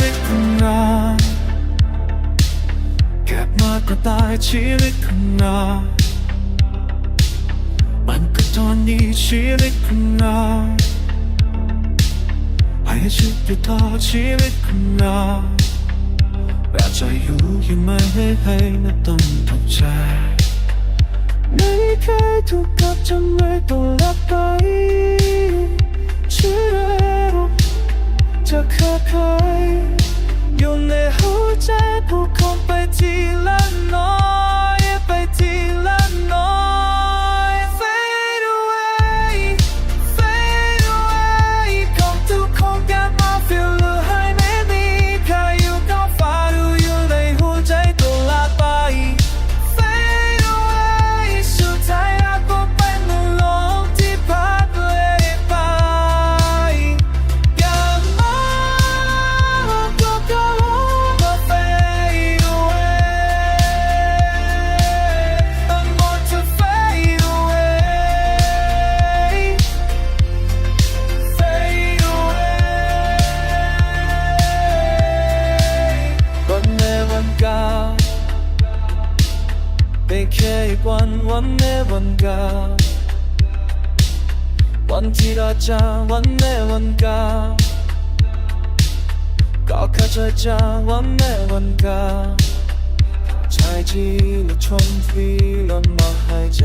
วิตของเราเก็บมากกว่าตายชีวิตของเรามันก็ตอนนี้ชีวิตของเราให้ชีวิตต่อชีวิตของเราแบบจอยู่ยังไม่ให้ใครไม่ต้องตกใจไม่เคยถูกกับจนไม่ต้องรับไปเชื่อ จะเคยเคยอยู่ในหัวใจผู้คนไปทีละน้อย เป็นแค่อีกวันวันแม่วันกาวันที่เราจากวันแม่วันกาก็แค่จะจากวันแม่วันกาใจที่เราชมฟรีแล้วมาให้เจ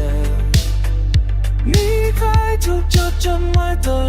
มีใครถูกจดจำไว้ตลอด